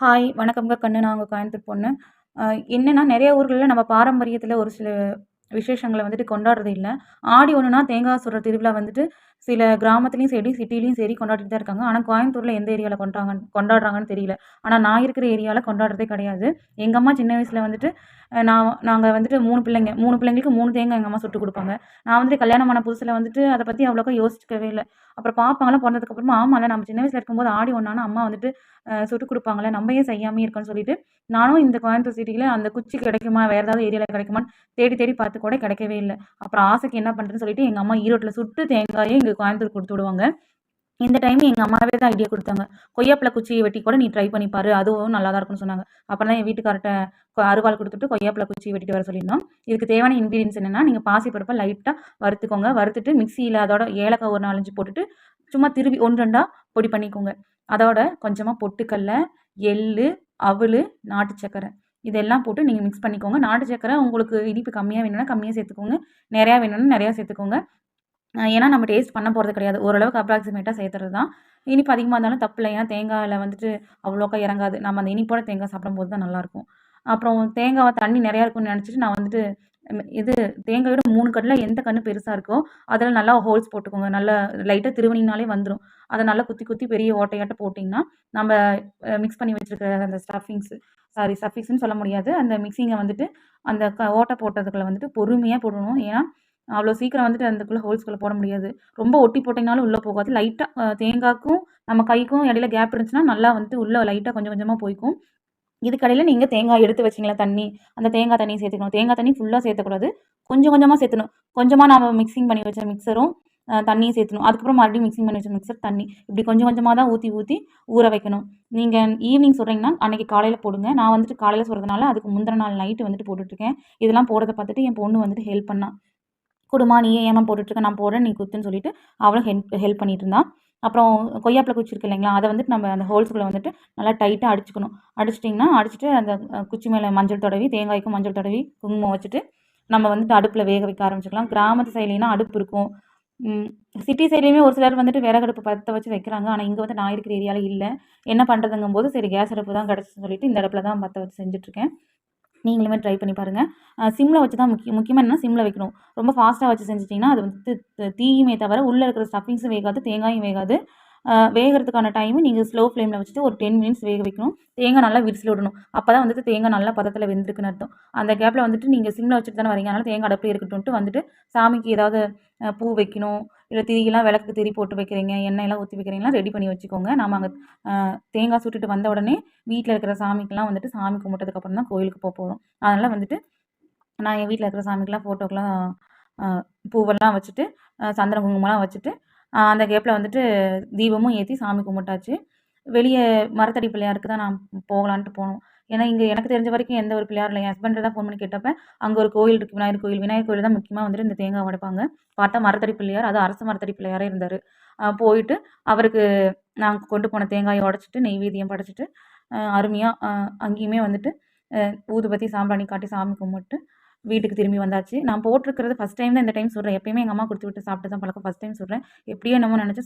Hi வணக்கம்ங்க கண்ணு நான் உங்கள் கோயம்புத்தூர் பொண்ணு. என்னென்னா நிறைய ஊர்களில் நம்ம பாரம்பரியத்தில் ஒரு சில விசேஷங்களை வந்துட்டு கொண்டாடுறது இல்லை. ஆடி ஒன்றுனா தேங்காய் சுடுற திருவிழா வந்துட்டு சில கிராமத்துலேயும் சரி சிட்டிலையும் சரி கொண்டாடிட்டு தான் இருக்காங்க. ஆனால் கோயம்புத்தூரில் எந்த ஏரியாவில் கொண்டாங்க கொண்டாடுறாங்கன்னு தெரியல. ஆனால் நான் இருக்கிற ஏரியாவில் கொண்டாடுறதே கிடையாது. எங்கள் அம்மா சின்ன வயசில் வந்துட்டு நான் நாங்கள் வந்துட்டு மூணு பிள்ளைங்க மூணு பிள்ளைங்களுக்கு மூணு தேங்காய் எங்கள் அம்மா சுட்டு கொடுப்பாங்க. நான் வந்துட்டு கல்யாணம் ஆன புதுசில் வந்துட்டு அதை பற்றி அவ்வளோக்கா யோசிக்கவே இல்லை. அப்புறம் பாப்பாங்களாம் பிறந்ததுக்கப்புறமா ஆமாம்ல நம்ம சின்ன வயசில் இருக்கும்போது ஆடி ஒன்றானா அம்மா வந்துட்டு சுட்டு கொடுப்பாங்களே நம்ம ஏன் செய்யாமே இருக்கோன்னு சொல்லிட்டு நானும் இந்த கோயம்புத்தூர் சிட்டியில் அந்த குச்சி கிடைக்குமா வேறு ஏதாவது ஏரியாவில் கிடைக்குமான்னு தேடி தேடி பார்த்து கூட கிடைக்கவே இல்லை. அப்புறம் ஆசைக்கு என்ன பண்ணுறேன்னு சொல்லிட்டு எங்கள் அம்மா ஈரோட்டில் சுட்டு தேங்காயே எங்கள் கோயம்புத்தூர் கொடுத்து விடுவாங்க. இந்த டைம் எங்கள் அம்மாவே தான் ஐடியா கொடுத்தாங்க. கொய்யாப்பழ குச்சியை வெட்டி கூட நீ ட்ரை பண்ணி பாரு அதுவும் நல்லா தான் இருக்கும்னு சொன்னாங்க. அப்புறம் தான் என் வீட்டுக்கார்ட்ட அருவாள் கொடுத்துட்டு கொய்யாப்பழ குச்சியை வெட்டிட்டு வர சொல்லியிருந்தோம். இதுக்கு தேவையான இன்க்ரீடியன்ஸ் என்னென்னா நீங்கள் பாசி பருப்பை லைட்டாக வறுத்துக்கோங்க. வறுத்துட்டு மிக்சியில் அதோட ஏலக்காய் ஒரு நாலஞ்சு போட்டுட்டு சும்மா திருவி ஒன்று ரெண்டாக பொடி பண்ணிக்கோங்க. அதோட கொஞ்சமாக பொட்டுக்கல்ல எள் அவல் நாட்டு சக்கரை. இதெல்லாம் போட்டு நீங்கள் மிக்ஸ் பண்ணிக்கோங்க. நாட்டு சக்கரை உங்களுக்கு இனிப்பு கம்மியாக வேணும்னா கம்மியாக சேர்த்துக்கோங்க. நிறையா வேணும்னா நிறையா சேர்த்துக்கோங்க. ஏன்னா நம்ம டேஸ்ட் பண்ண போகிறது கிடையாது. ஓரளவுக்கு அப்ராக்சிமேட்டாக சேர்த்துறது தான் இனிப்பு அதிகமாக இருந்தாலும் தப்பு இல்லை ஏன்னா தேங்காயில் வந்துட்டு அவ்வளோக்கா இறங்காது. நம்ம அந்த இனிப்போட தேங்காய் சாப்பிடும்போது தான் நல்லாயிருக்கும். அப்புறம் தேங்காவை தண்ணி நிறையா இருக்கும்னு நினச்சிட்டு நான் வந்துட்டு இது தேங்காயோட மூணு கண்ணில் எந்த கன்று பெருசாக இருக்கோ அதில் நல்லா ஹோல்ஸ் போட்டுக்கோங்க. நல்லா லைட்டாக திருவணினாலே வந்துடும் அதை நல்லா குத்தி குத்தி பெரிய ஓட்டையாட்ட போட்டிங்கன்னா நம்ம மிக்ஸ் பண்ணி வச்சுருக்க அந்த ஸ்டஃபிங்ஸு சாரி ஸ்டஃபிங்ஸ்னு சொல்ல முடியாது. அந்த மிக்சிங்கை வந்துட்டு அந்த க ஓட்டை போட்டதுக்குள்ளே வந்துட்டு பொறுமையாக போடணும். ஏன்னா அவ்வளோ சீக்கிரம் வந்துட்டு அதுக்குள்ளே ஹோல்ஸ்குள்ளே போட முடியாது. ரொம்ப ஒட்டி போட்டிங்கனாலும் உள்ளே போகாது. லைட்டாக தேங்காய்க்கும் நம்ம கைக்கும் இடையில கேப் இருந்துச்சுன்னா நல்லா வந்துட்டு உள்ளே லைட்டாக கொஞ்சம் கொஞ்சமாக போய்க்கும். இதுக்கடையில் நீங்கள் தேங்காய் எடுத்து வச்சிங்களா தண்ணி? அந்த தேங்காய் தண்ணி சேர்த்துக்கணும். தேங்காய் தண்ணி ஃபுல்லாக சேர்த்தக்கூடாது. கொஞ்சம் கொஞ்சமாக சேர்த்தணும். கொஞ்சமாக நம்ம மிக்சிங் பண்ணி வச்ச மிக்சரும் தண்ணியும் சேர்த்தணும். அதுக்கப்புறம் மறுபடியும் மிக்சிங் பண்ணி வச்ச மிக்சர் தண்ணி. இப்படி கொஞ்சம் கொஞ்சமாக தான் ஊற்றி ஊற்றி ஊற வைக்கணும். நீங்கள் ஈவினிங் சொல்கிறீங்கன்னா அன்றைக்கி காலையில் போடுங்க. நான் வந்துட்டு காலையில் சொல்கிறதுனால அதுக்கு முந்தின நாள் நைட்டு வந்துட்டு போட்டுட்ருக்கேன் இதெல்லாம் போடுறத பார்த்துட்டு என் பொண்ணு வந்துட்டு ஹெல்ப் பண்ணான் குடுமா நீ ஏமா போட்டுட்ருக்க? நான் போடுறேன் நீ குத்துன்னு சொல்லிட்டு அவளும் ஹெல்ப் ஹெல்ப் பண்ணிட்டு இருந்தான் அப்புறம் கொய்யாப்பில் குச்சி இருக்கு இல்லைங்களா? அதை வந்துட்டு நம்ம அந்த ஹோல்ஸ்குள்ளே வந்துட்டு நல்லா டைட்டாக அடிச்சுக்கணும். அடிச்சிட்டிங்கன்னா அடிச்சுட்டு அந்த குச்சி மேலே மஞ்சள் தடவி தேங்காய்க்கும் மஞ்சள் தடவி குங்குமம் வச்சுட்டு நம்ம வந்துட்டு அடுப்பில் வேக வைக்க ஆரம்பிச்சிக்கலாம். கிராமத்து சைட்லேனா அடுப்பு இருக்கும். சிட்டி சைட்லேயுமே ஒரு சிலர் வந்துட்டு விறகடுப்பு பற்ற வச்சு வைக்கிறாங்க. ஆனால் இங்கே வந்து நான் இருக்கிற ஏரியாவில் இல்லை. என்ன பண்ணுறதுங்கும் போது சரி கேஸ் அடுப்பு தான் கிடச்சின்னு சொல்லிட்டு இந்த அடுப்பில் தான் பற்ற வச்சு செஞ்சுட்ருக்கேன். நீங்களுமே ட்ரை பண்ணி பாருங்கள் சிம்மில் வச்சு தான் முக்கிய முக்கியமாக என்ன சிம்மில் வைக்கணும். ரொம்ப ஃபாஸ்ட்டாக வச்சு செஞ்சிட்டிங்கன்னா அது வந்து தீயுமே தவிர உள்ளே இருக்கிற ஸ்டஃபிங்ஸும் வேகாது தேங்காயும் வேகாது. வேகிறதுக்கான டைமு நீங்கள் ஸ்லோ ஃப்ளேமில் வச்சுட்டு ஒரு டென் மினிட்ஸ் வேக வைக்கணும். தேங்காய் நல்லா விரிசில் விடணும். அப்போ தான் வந்துட்டு தேங்காய் நல்லா பதத்தில் வெந்திருக்குன்னு அர்த்தம். அந்த கேப்பில் வந்துட்டு நீங்கள் சிம்மில் வச்சுட்டு தானே வரீங்க அதனால் தேங்காய் அடப்பே இருக்கட்டும்ட்டு வந்துட்டு சாமிக்கு ஏதாவது பூ வைக்கணும். இல்லை திரியெல்லாம் விளக்கு திரி போட்டு வைக்கிறீங்க எண்ணெயெல்லாம் ஊற்றி வைக்கிறீங்களா ரெடி பண்ணி வச்சுக்கோங்க. நாம் அங்கே தேங்காய் சுட்டுட்டு வந்த உடனே வீட்டில் இருக்கிற சாமிக்கெல்லாம் வந்துட்டு சாமி கும்பிட்டதுக்கப்புறம் தான் கோயிலுக்கு போக போகிறோம் அதனால் வந்துட்டு நான் என் வீட்டில் இருக்கிற சாமிக்கெல்லாம் ஃபோட்டோக்கெலாம் பூவெல்லாம் வச்சுட்டு சந்திர குங்குமம்லாம் வச்சுட்டு அந்த கேப்பில் வந்துட்டு தீபமும் ஏற்றி சாமி கும்பிட்டாச்சு. வெளியே மரத்தடி பிள்ளையாருக்கு தான் நான் போகலான்ட்டு போனோம். ஏன்னா இங்கே எனக்கு தெரிஞ்ச வரைக்கும் எந்த ஒரு பிள்ளையார் இல்லை. என் ஹஸ்பண்ட் தான் ஃபோன் பண்ணி கேட்டப்ப அங்கே ஒரு கோயில் இருக்குது விநாயகர் கோயில். விநாயகர் கோயில் தான் முக்கியமாக வந்துட்டு இந்த தேங்காய் உடைப்பாங்க. பார்த்தா மரத்தடி பிள்ளையார் அது அரசு மரத்தடி பிள்ளையாரே இருந்தார். போயிட்டு அவருக்கு நாங்கள் கொண்டு போன தேங்காயை உடச்சிட்டு நெய்வேதியம் படைச்சிட்டு அருமையாக அங்கேயுமே வந்துட்டு ஊதுபத்தி சாம்பிராணி காட்டி சாமி கும்பிட்டு வீட்டுக்கு திரும்பி வந்தாச்சு. நான் போட்டிருக்கிறது ஃபஸ்ட் டைம் தான் இந்த டைம் சொல்கிறேன் எப்பயுமே எங்கள் அம்மா கொடுத்து விட்டு சாப்பிட்டு தான் பழக்கம். ஃபஸ்ட் டைம் சொல்கிறேன் எப்படியோ என்னமோ நினச்சி